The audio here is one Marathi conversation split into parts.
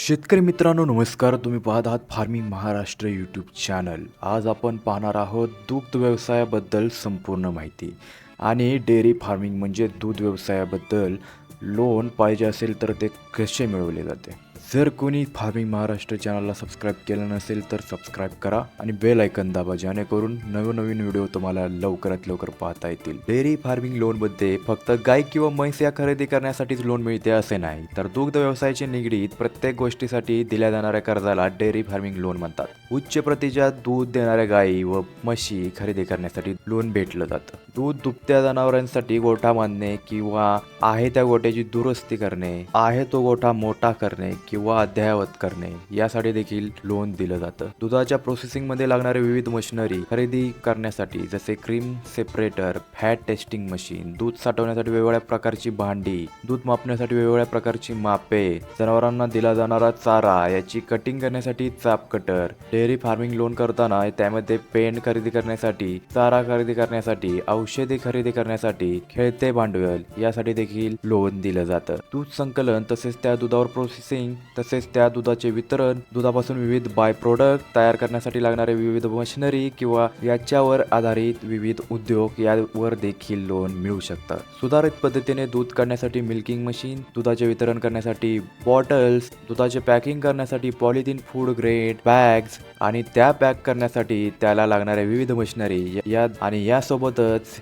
शेतकरी मित्रांनो नमस्कार. तुम्ही पाहत आहात फार्मिंग महाराष्ट्र यूट्यूब चॅनल आज आपण पाहणार आहोत दुग्ध व्यवसायाबद्दल संपूर्ण माहिती. आणि डेअरी फार्मिंग म्हणजे दूध व्यवसायाबद्दल लोन पाहिजे असेल तर ते कसे मिळवले जाते? जर कोणी फार्मिंग महाराष्ट्र चॅनलला सबस्क्राईब केलं नसेल तर सबस्क्राईब करा आणि बेल ऐकन दाबा जेणेकरून नवनवीन व्हिडिओ तुम्हाला लवकरात लवकर पाहता येतील. डेअरी फार्मिंग लोनमध्ये फक्त गाय किंवा म्हैस या खरेदी करण्यासाठीच लोन मिळते असे नाही तर दुग्ध व्यवसायाचे निगडीत प्रत्येक गोष्टीसाठी दिल्या जाणाऱ्या कर्जाला डेअरी फार्मिंग लोन म्हणतात. उच्च प्रतीच्या दूध देणाऱ्या गायी व म्हशी खरेदी करण्यासाठी लोन भेटलं जातं. दूध दुभत्या जनावरांसाठी गोठा बांधणे किंवा आहे त्या गोठ्याची दुरुस्ती करणे आहे तो गोठा मोठा करणे किंवा किंवा अद्ययावत करणे यासाठी देखील लोन दिलं जातं. दुधाच्या प्रोसेसिंगमध्ये लागणारे विविध मशिनरी खरेदी करण्यासाठी जसे cream separator fat testing machine दूध साठवण्यासाठी वेगवेगळ्या प्रकारची भांडी दूध मापण्यासाठी वेगवेगळ्या प्रकारची मापे जनावरांना दिला जाणारा चारा याची कटिंग करण्यासाठी चाप कटर डेअरी फार्मिंग लोन करताना त्यामध्ये पेंट खरेदी करण्यासाठी चारा खरेदी करण्यासाठी औषधे खरेदी करण्यासाठी खेळते भांडवल यासाठी देखील लोन दिलं जातं. दूध संकलन तसेच त्या दुधावर प्रोसेसिंग तसेच त्या दुधाचे वितरण दुधापासून विविध बाय प्रोडक्ट तयार करण्यासाठी लागणारे विविध मशिनरी किंवा याच्यावर आधारित विविध उद्योग यावर देखील लोन मिळू शकतात. सुधारित पद्धतीने दूध काढण्यासाठी मिल्किंग मशीन दुधाचे वितरण करण्यासाठी बॉटल्स दुधाचे पॅकिंग करण्यासाठी पॉलिथिन फूड ग्रेड बॅग्स आणि त्या पॅक करण्यासाठी त्याला लागणाऱ्या विविध मशिनरी या आणि यासोबतच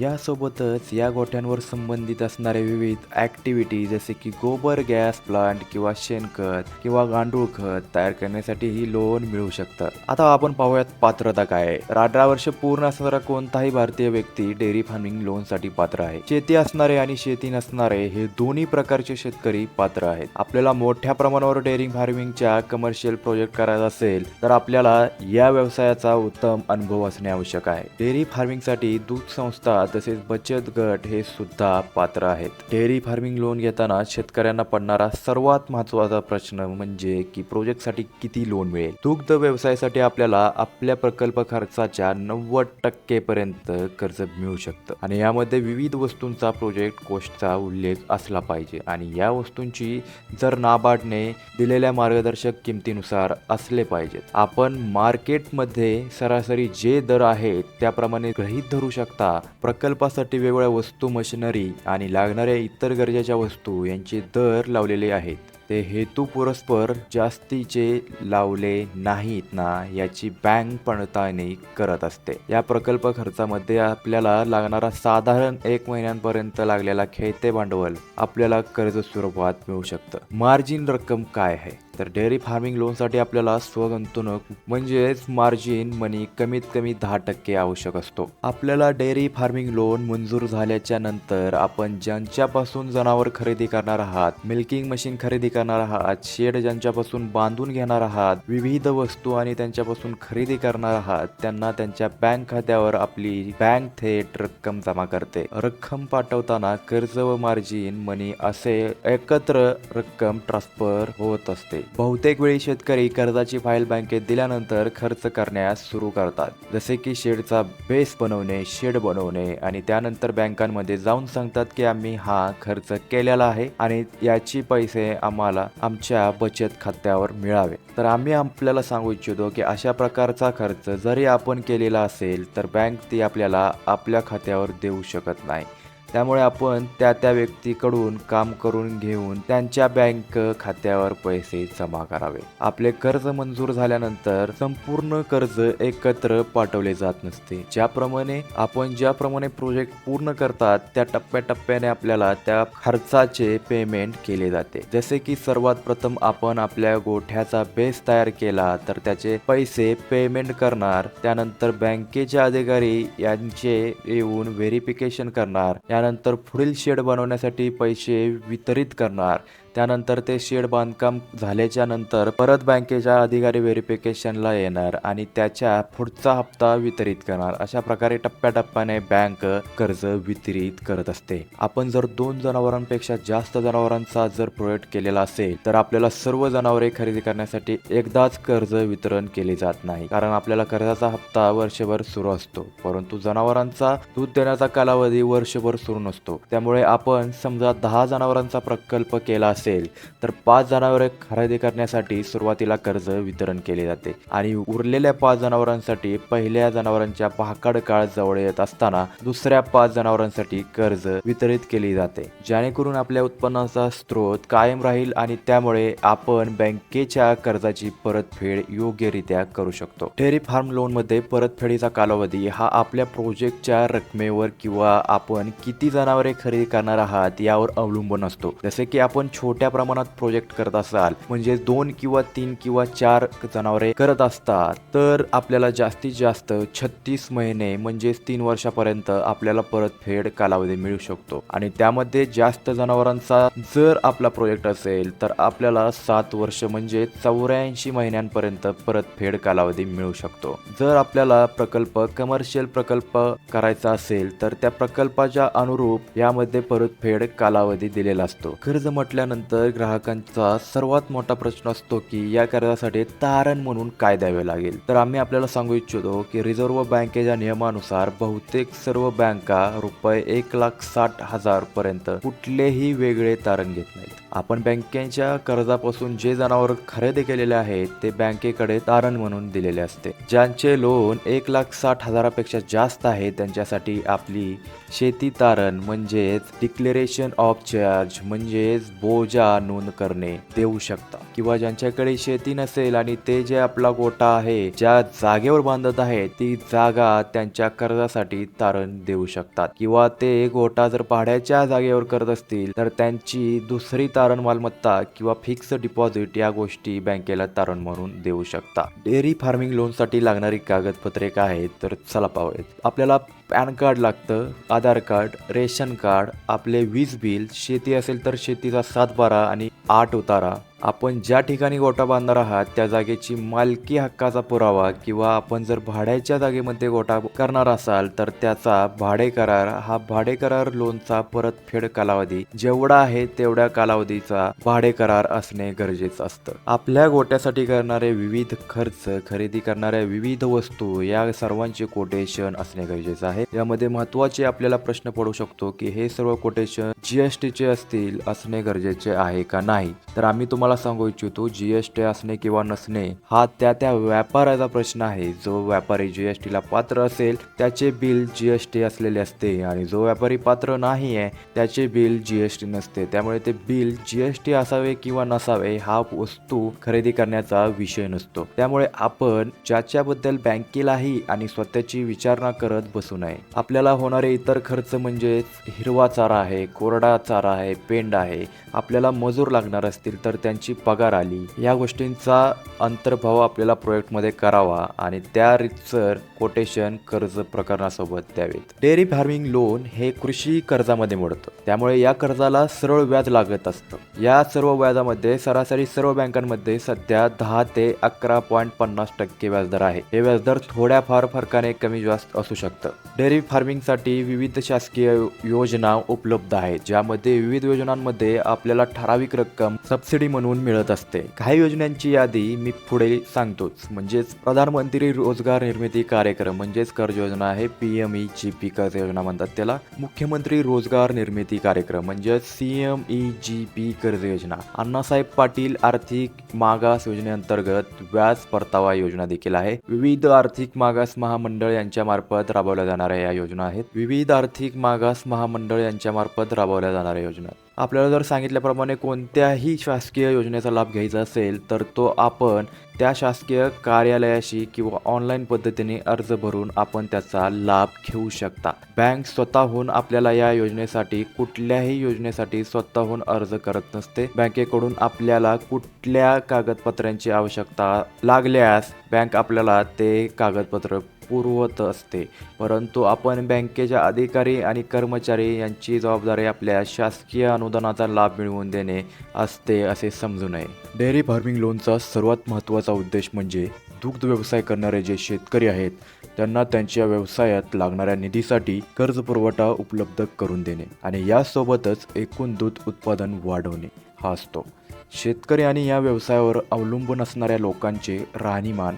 यासोबतच या गोठ्यांवर संबंधित असणारे विविध ॲक्टिव्हिटी जसे की गोबर गॅस प्लांट किंवा शेणखत किंवा गांडूळ खत तयार करण्यासाठी ही लोन मिळू शकतात. आता आपण पाहूयात पात्रता काय आहे. अठरा वर्ष पूर्ण असणारा कोणताही भारतीय व्यक्ती डेअरी फार्मिंग लोनसाठी पात्र आहे. शेती असणारे आणि शेती नसणारे हे दोन्ही प्रकारचे शेतकरी पात्र आहेत. आपल्याला मोठ्या प्रमाणावर डेअरी फार्मिंगच्या कमर्शियल प्रोजेक्ट करायचा असेल तर आपल्याला या व्यवसायाचा उत्तम अनुभव असणे आवश्यक आहे. डेअरी फार्मिंगसाठी दूध संस्था तसेच बचत गट हे सुद्धा पात्र आहेत. डेअरी फार्मिंग लोन घेताना शेतकऱ्यांना पडणारा सर्वात महत्त्वाचा प्रश्न म्हणजे की प्रोजेक्टसाठी किती लोन मिळेल? दुग्ध व्यवसायासाठी आपल्याला आपल्या प्रकल्प खर्चाच्या नव्वद टक्के पर्यंत कर्ज मिळू शकतं. आणि यामध्ये विविध वस्तूंचा प्रोजेक्ट कोस्टचा उल्लेख असला पाहिजे. आणि या वस्तूंची जर नाबार्डने दिलेल्या मार्गदर्शक किमतीनुसार असले पाहिजेत. आपण मार्केटमध्ये सरासरी जे दर आहेत त्याप्रमाणे गृहीत धरू शकता प्रकल्पासाठी वेगवेगळ्या वस्तू मशिनरी आणि लागणाऱ्या इतर गरजेच्या वस्तू यांचे दर लावलेले आहेत. ते हेतू पुरस्पर जास्तीचे लावले नाहीत ना याची बँक पडताळणी करत असते. या प्रकल्प खर्चामध्ये आपल्याला लागणारा साधारण एक महिन्यांपर्यंत लागलेला खेळते भांडवल आपल्याला कर्ज स्वरूपात मिळू शकतं. मार्जिन रक्कम काय आहे? तर डेअरी फार्मिंग लोनसाठी आपल्याला स्वगंतवणूक म्हणजेच मार्जिन मनी कमीत कमी दहा टक्के आवश्यक असतो. आपल्याला डेअरी फार्मिंग लोन मंजूर झाल्याच्यानंतर आपण ज्यांच्यापासून जनावर खरेदी करणार आहात मिल्किंग मशीन खरेदी करणार आहात शेड ज्यांच्यापासून बांधून घेणार आहात विविध वस्तू आणि त्यांच्यापासून खरेदी करणार आहात त्यांना त्यांच्या बँक खात्यावर आपली बँक थेट रक्कम जमा करते. रक्कम पाठवताना कर्ज व मार्जिन मनी असे एकत्र रक्कम ट्रान्सफर होत असते. बहुतेक वेळी शेतकरी कर्जाची फाईल बँकेत दिल्यानंतर खर्च करण्यास सुरू करतात. जसे की शेडचा बेस बनवणे शेड बनवणे आणि त्यानंतर बँकांमध्ये जाऊन सांगतात की आम्ही हा खर्च केलेला आहे आणि याची पैसे आम्हाला आमच्या बचत खात्यावर मिळावे. तर आम्ही आपल्याला सांगू इच्छितो की अशा प्रकारचा खर्च जरी आपण केलेला असेल तर बँक ती आपल्याला आपल्या खात्यावर देऊ शकत नाही. त्यामुळे आपण त्या त्या व्यक्तीकडून काम करून घेऊन त्यांच्या बँक खात्यावर पैसे जमा करावे. आपले कर्ज मंजूर झाल्यानंतर संपूर्ण कर्ज एकत्र पाठवले जात नसते. ज्याप्रमाणे आपण ज्याप्रमाणे प्रोजेक्ट पूर्ण करतात त्या टप्प्याटप्प्याने आपल्याला त्या खर्चाचे पेमेंट केले जाते. जसे की सर्वात प्रथम आपण आपल्या गोठ्याचा बेस तयार केला तर त्याचे पैसे पेमेंट करणार. त्यानंतर बँकेचे अधिकारी यांचे येऊन व्हेरिफिकेशन करणार. यानंतर पुढील शेड बनवण्यासाठी पैसे वितरित करणार. त्यानंतर ते शेड बांधकाम झाल्याच्यानंतर परत बँकेच्या अधिकारी व्हेरिफिकेशनला येणार आणि त्याच्या पुढचा हप्ता वितरित करणार. अशा प्रकारे टप्प्याटप्प्याने बँक कर्ज वितरित करत असते. आपण जर दोन जनावरांपेक्षा जास्त जनावरांचा जर प्रोजेक्ट केलेला असेल तर आपल्याला सर्व जनावरे खरेदी करण्यासाठी एकदाच कर्ज वितरण केले जात नाही. कारण आपल्याला कर्जाचा हप्ता वर्षभर सुरू असतो. परंतु जनावरांचा दूध देण्याचा कालावधी वर्षभर सुरू नसतो. त्यामुळे आपण समजा दहा जनावरांचा प्रकल्प केला असेल असेल तर पाच जनावरे खरेदी करण्यासाठी सुरुवातीला कर्ज वितरण केले जाते. आणि उरलेल्या पाच जनावरांसाठी पहिल्या जनावरांच्या पहाकड काळ जवळ येत असताना दुसऱ्या पाच जनावरांसाठी कर्ज वितरित केले जाते. जेणेकरून आपल्या उत्पन्नाचा स्रोत कायम राहील आणि त्यामुळे आपण बँकेच्या कर्जाची परतफेड योग्यरित्या करू शकतो. डेअरी फार्म लोनमध्ये परतफेडीचा कालावधी हा आपल्या प्रोजेक्टच्या रकमेवर किंवा आपण किती जनावरे खरेदी करणार आहात यावर अवलंबून असतो. जसे की आपण छोट मोठ्या प्रमाणात प्रोजेक्ट करत असाल म्हणजे दोन किंवा तीन किंवा चार जनावरे करत असतात तर आपल्याला जास्तीत जास्त छत्तीस महिने म्हणजेच तीन वर्षापर्यंत आपल्याला परतफेड कालावधी मिळू शकतो. आणि त्यामध्ये जास्त जनावरांचा जर आपला प्रोजेक्ट असेल तर आपल्याला सात वर्ष म्हणजे चौऱ्याऐंशी महिन्यांपर्यंत परतफेड कालावधी मिळू शकतो. जर आपल्याला प्रकल्प कमर्शियल प्रकल्प करायचा असेल तर त्या प्रकल्पाच्या अनुरूप यामध्ये परतफेड कालावधी दिलेला असतो. कर्ज म्हटल्यानंतर ग्राहकांचा सर्वात मोठा प्रश्न असतो की या कर्जासाठी तारण म्हणून काय द्यावे लागेल? तर आम्ही आपल्याला सांगू इच्छितो की रिझर्व्ह बँकेच्या नियमानुसार बहुतेक सर्व बँका रुपये एक लाख साठ हजार पर्यंत कुठलेही वेगळे तारण घेत नाहीत. आपण बँकेच्या कर्जापासून जे जनावर खरेदी केलेले आहेत ते बँकेकडे तारण म्हणून दिलेले असते. ज्यांचे लोन एक लाख साठ हजारापेक्षा जास्त आहे त्यांच्यासाठी आपली शेती तारण म्हणजेच डिक्लेरेशन ऑफ चार्ज म्हणजेच बोजा नोंद करणे देऊ शकता. किंवा ज्यांच्याकडे शेती नसेल आणि ते जे आपला गोटा आहे ज्या जागेवर बांधत आहे ती जागा त्यांच्या कर्जासाठी तारण देऊ शकतात. किंवा ते गोटा जर पाड्याच्या जागेवर करत असतील तर त्यांची दुसरी तारण मालमत्ता किंवा फिक्स डिपॉझिट या गोष्टी बँकेला तारण म्हणून देऊ शकता. डेअरी फार्मिंग लोनसाठी लागणारी कागदपत्रे काय आहेत तर चला पाहूयात. आपल्याला पॅन कार्ड लागतं आधार कार्ड रेशन कार्ड आपले वीज बिल शेती असेल तर शेतीचा అక్బరా అని ఆటుతారా आपण ज्या ठिकाणी गोटा बांधणार आहात त्या जागेची मालकी हक्काचा पुरावा किंवा आपण जर भाड्याच्या जागेमध्ये गोटा करणार असाल तर त्याचा भाडे करार हा भाडे करार लोनचा परतफेड कालावधी जेवढा आहे तेवढ्या कालावधीचा भाडे करार असणे गरजेचं असतं. आपल्या गोट्यासाठी करणारे विविध खर्च खरेदी करणाऱ्या विविध वस्तू या सर्वांचे कोटेशन असणे गरजेचं आहे. यामध्ये महत्त्वाचे आपल्याला प्रश्न पडू शकतो की हे सर्व कोटेशन जीएसटीचे असतील असणे गरजेचे आहे का नाही? तर आम्ही तुम्हाला सांगू इच्छितो जीएसटी असणे किंवा नसणे हा त्या त्या व्यापाराचा प्रश्न आहे. जो व्यापारी जीएसटी ला पात्र असेल त्याचे बिल जीएसटी असलेले असते आणि जो व्यापारी पात्र नाही आहे त्याचे बिल जीएसटी नसते. त्यामुळे ते बिल जीएसटी असावे किंवा नसावे हा वस्तू खरेदी करण्याचा विषय नसतो. त्यामुळे आपण ज्याच्याबद्दल बँकेलाही आणि स्वतःची विचारणा करत बसू नये. आपल्याला होणारे इतर खर्च म्हणजेच हिरवा चारा आहे कोरडा चारा आहे पेंड आहे. आपल्याला मजूर लागणार असतील तर त्यांची पगार आली या गोष्टींचा अंतर्भाव आपल्याला प्रोजेक्टमध्ये करावा आणि त्या रितसर कोटेशन कर्ज प्रकरणासोबत द्यावेत. डेअरी फार्मिंग लोन हे कृषी कर्जामध्ये मोडतं. त्यामुळे या कर्जाला सरळ व्याज लागत असतं. या सर्व व्याजामध्ये सरासरी सर्व बँकांमध्ये सध्या दहा ते अकरा पॉईंट पन्नास टक्के व्याजदर आहे. हे व्याजदर थोड्याफार फरकाने कमी जास्त असू शकतं. डेअरी फार्मिंगसाठी विविध शासकीय योजना उपलब्ध आहेत ज्यामध्ये विविध योजनांमध्ये आपल्याला ठराविक रक्कम सबसिडी म्हणून मिळत असते. काही योजनांची यादी मी पुढे सांगतोच. म्हणजेच प्रधानमंत्री रोजगार निर्मिती कार्यक्रम म्हणजेच कर्ज योजना आहे P M E G P कर्ज योजना म्हणतात त्याला. मुख्यमंत्री रोजगार निर्मिती कार्यक्रम म्हणजे C M E G P कर्ज योजना. अण्णासाहेब पाटील आर्थिक मागास योजनेअंतर्गत व्याज परतावा योजना देखील आहे. विविध आर्थिक मागास महामंडळ यांच्या मार्फत राबवल्या जाणाऱ्या या योजना आहेत. विविध आर्थिक मागास महामंडळ यांच्या मार्फत राबवल्या जाणाऱ्या योजना. आपल्याला जर सांगितल्याप्रमाणे कोणत्याही शासकीय योजनेचा लाभ घ्यायचा असेल तर तो आपण त्या शासकीय कार्यालयाशी किंवा ऑनलाईन पद्धतीने अर्ज भरून आपण त्याचा लाभ घेऊ शकता. बँक स्वतःहून आपल्याला या योजनेसाठी कुठल्याही योजनेसाठी स्वतःहून अर्ज करत नसते. बँकेकडून आपल्याला कुठल्या कागदपत्रांची आवश्यकता लागल्यास बँक आपल्याला ते कागदपत्र पुरवत असते. परंतु आपण बँकेच्या अधिकारी आणि कर्मचारी यांची जबाबदारी आपल्या शासकीय अनुदानाचा लाभ मिळवून देणे असते असे समजू नये. डेअरी फार्मिंग लोनचा सर्वात महत्त्वाचा उद्देश म्हणजे दुग्ध व्यवसाय करणारे जे शेतकरी आहेत त्यांना त्यांच्या व्यवसायात लागणाऱ्या निधीसाठी कर्ज पुरवठा उपलब्ध करून देणे आणि यासोबतच एकूण दूध उत्पादन वाढवणे. हा असतो. शेतकरी आणि या व्यवसायावर अवलंबून असणाऱ्या लोकांचे राहणीमान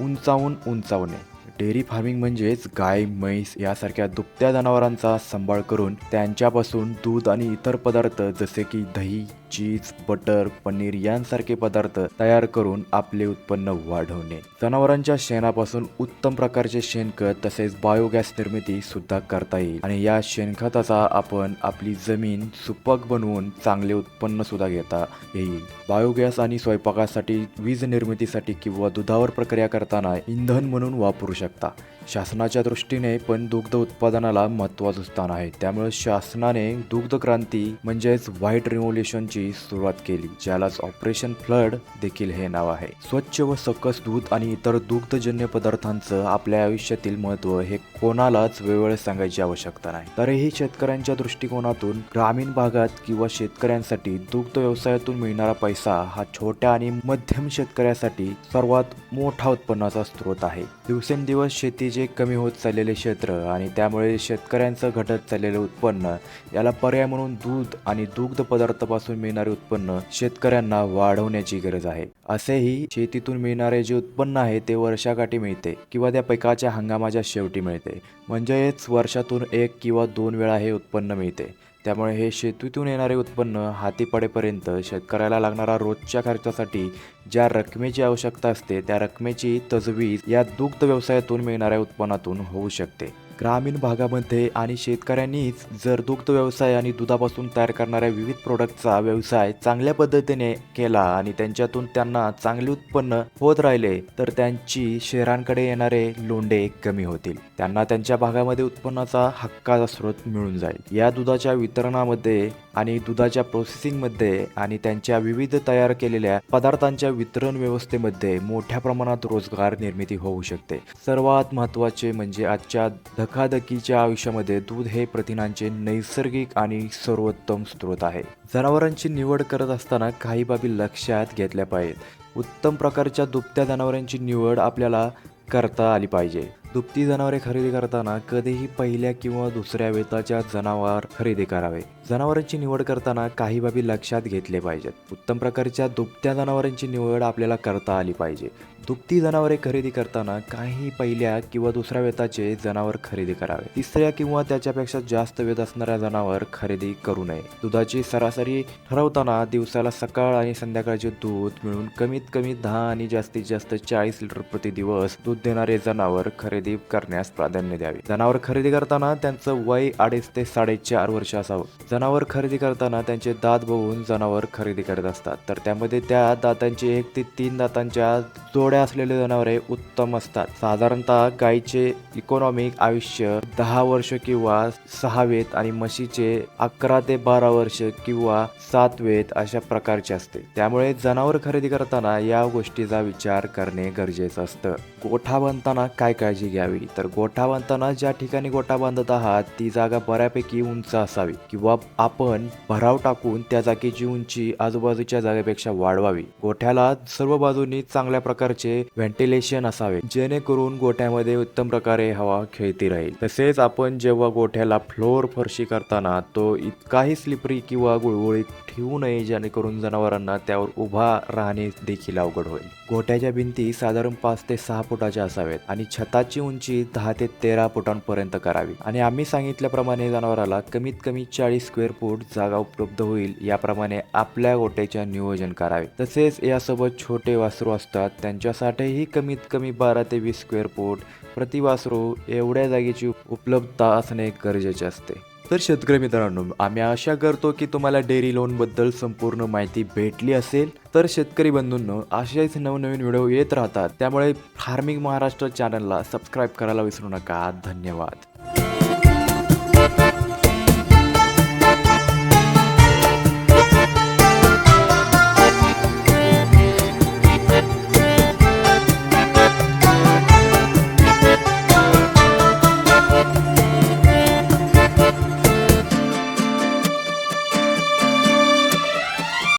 उंचावून उंचावणे. डेअरी फार्मिंग म्हणजेच गाय म्हैस यासारख्या दुभत्या जनावरांचा सांभाळ करून त्यांच्यापासून दूध आणि इतर पदार्थ जसे की दही चीज बटर पनीर यांसारखे पदार्थ तयार करून आपले उत्पन्न वाढवणे. जनावरांच्या शेणापासून उत्तम प्रकारचे शेणखत तसेच बायोगॅस निर्मिती सुद्धा करता येईल. आणि या शेणखताचा आपण आपली जमीन सुपक बनवून चांगले उत्पन्न सुद्धा घेता येईल. बायोगॅस आणि स्वयंपाकासाठी वीज निर्मितीसाठी किंवा दुधावर प्रक्रिया करताना इंधन म्हणून वापरू शकतो. 주셨다. शासनाच्या दृष्टीने पण दुग्ध उत्पादनाला महत्त्वाचं स्थान आहे. त्यामुळे शासनाने दुग्ध क्रांती म्हणजेच व्हाईट रिव्होल्युशनची सुरुवात केली ज्यालाच ऑपरेशन फ्लड देखील हे नाव आहे. स्वच्छ व सकस दूध आणि इतर दुग्धजन्य पदार्थांचं आपल्या आयुष्यातील महत्त्व हे कोणालाच वेळोवेळी सांगायची आवश्यकता नाही. तरीही शेतकऱ्यांच्या दृष्टिकोनातून ग्रामीण भागात किंवा शेतकऱ्यांसाठी दुग्ध व्यवसायातून मिळणारा पैसा हा छोट्या आणि मध्यम शेतकऱ्यासाठी सर्वात मोठा उत्पन्नाचा स्रोत आहे. दिवसेंदिवस शेती जे कमी होत चाललेले क्षेत्र आणि त्यामुळे शेतकऱ्यांचं घटत चाललेलं उत्पन्न याला पर्याय म्हणून दूध आणि दुग्ध पदार्थापासून मिळणारे उत्पन्न शेतकऱ्यांना वाढवण्याची गरज आहे. असेही शेतीतून मिळणारे जे उत्पन्न आहे ते वर्षाकाठी मिळते किंवा त्या पिकाच्या हंगामाच्या शेवटी मिळते. म्हणजेच वर्षातून एक किंवा दोन वेळा हे उत्पन्न मिळते. त्यामुळे हे शेतीतून येणारे उत्पन्न हाती पडेपर्यंत शेतकऱ्याला लागणारा रोजच्या खर्चासाठी ज्या रकमेची आवश्यकता असते त्या रकमेची तजवीज या दुग्ध व्यवसायातून मिळणाऱ्या उत्पन्नातून होऊ शकते. ग्रामीण भागामध्ये आणि शेतकऱ्यांनीच जर दुग्ध व्यवसाय आणि दुधापासून तयार करणाऱ्या विविध प्रोडक्टचा व्यवसाय चांगल्या पद्धतीने केला आणि त्यांच्यातून त्यांना चांगले उत्पन्न होत राहिले तर त्यांची शहरांकडे येणारे लोंढे कमी होतील. त्यांना त्यांच्या भागामध्ये उत्पन्नाचा हक्काचा स्रोत मिळून जाईल. या दुधाच्या वितरणामध्ये आणि दुधाच्या प्रोसेसिंगमध्ये आणि त्यांच्या विविध तयार केलेल्या पदार्थांच्या वितरण व्यवस्थेमध्ये मोठ्या प्रमाणात रोजगार निर्मिती होऊ शकते. सर्वात महत्त्वाचे म्हणजे आजच्या धकाधकीच्या आयुष्यामध्ये दूध हे प्रथिनांचे नैसर्गिक आणि सर्वोत्तम स्रोत आहे. जनावरांची निवड करत असताना काही बाबी लक्षात घेतल्या पाहिजेत. उत्तम प्रकारच्या दुभत्या जनावरांची निवड आपल्याला करता आली पाहिजे. दुभती जनावरे खरेदी करताना कधीही पहिल्या किंवा दुसऱ्या वेताच्या जनावर खरेदी करावे. जनावरांची निवड करताना काही बाबी लक्षात घेतले पाहिजेत. उत्तम प्रकारच्या दुभत्या जनावरांची निवड आपल्याला करता आली पाहिजे. दुभती जनावरे खरेदी करताना काही पहिल्या किंवा दुसऱ्या वेताचे जनावर खरेदी करावे. तिसऱ्या किंवा त्याच्यापेक्षा जास्त वेत असणाऱ्या जनावर खरेदी करू नये. दुधाची सरासरी ठरवताना दिवसाला सकाळ आणि संध्याकाळचे दूध मिळून कमीत कमी दहा आणि जास्तीत जास्त चाळीस लिटर प्रति दिवस दूध देणारे जनावर खरेदी करण्यास प्राधान्य द्यावे. जनावर खरेदी करताना त्यांचं वय अडीच ते साडेचार वर्ष असावं. जनावर खरेदी करताना त्यांचे दात बघून जनावर खरेदी करत असतात. तर त्यामध्ये त्या दातांचे एक ते तीन दातांच्या जोड्या असलेले जनावरे उत्तम असतात. साधारणतः गायीचे इकॉनॉमिक आयुष्य दहा वर्ष किंवा सहा वेत आणि म्हशीचे अकरा ते बारा वर्ष किंवा सात वेत अशा प्रकारचे असते. त्यामुळे जनावर खरेदी करताना या गोष्टीचा विचार करणे गरजेचं असतं. गोठा बनताना काय काळजी घ्यावी. तर गोठा बांधताना ज्या ठिकाणी गोठा बांधत आहात ती जागा बऱ्यापैकी उंच असावी किंवा आपण भराव टाकून त्या जागेची उंची आजूबाजूच्या जागेपेक्षा वाढवावी. गोठ्याला सर्व बाजूनी चांगल्या प्रकारचे व्हेंटिलेशन असावे जेणेकरून गोठ्यामध्ये उत्तम प्रकारे हवा खेळती राहील. तसेच आपण जेव्हा गोठ्याला फ्लोअर फरशी करताना तो इतकाही स्लिपरी किंवा गुळगुळीत ठेवू नये जेणेकरून जनावरांना त्यावर उभा राहणे देखील अवघड होईल. गोठ्याच्या भिंती साधारण पाच ते सहा फुटाच्या असावेत आणि छताची उंची दहा ते तेरा फुटांपर्यंत करावी. आणि आम्ही सांगितल्याप्रमाणे जनावराला कमीत कमी चाळीस स्क्वेअर फूट जागा उपलब्ध होईल याप्रमाणे आपल्या गोट्याचे नियोजन करावे. तसेच यासोबत छोटे वासरू असतात त्यांच्यासाठीही कमीत कमी बारा ते वीस स्क्वेअर फूट प्रति वासरू एवढ्या जागेची उपलब्धता असणे गरजेचे असते. तर शेतकरी मित्रांनो आम्ही आशा करतो की तुम्हाला डेअरी लोनबद्दल संपूर्ण माहिती भेटली असेल. तर शेतकरी बंधूंनो असेच नवनवीन व्हिडिओ येत राहतात. त्यामुळे फार्मिंग महाराष्ट्र चॅनलला सबस्क्राईब करायला विसरू नका. धन्यवाद.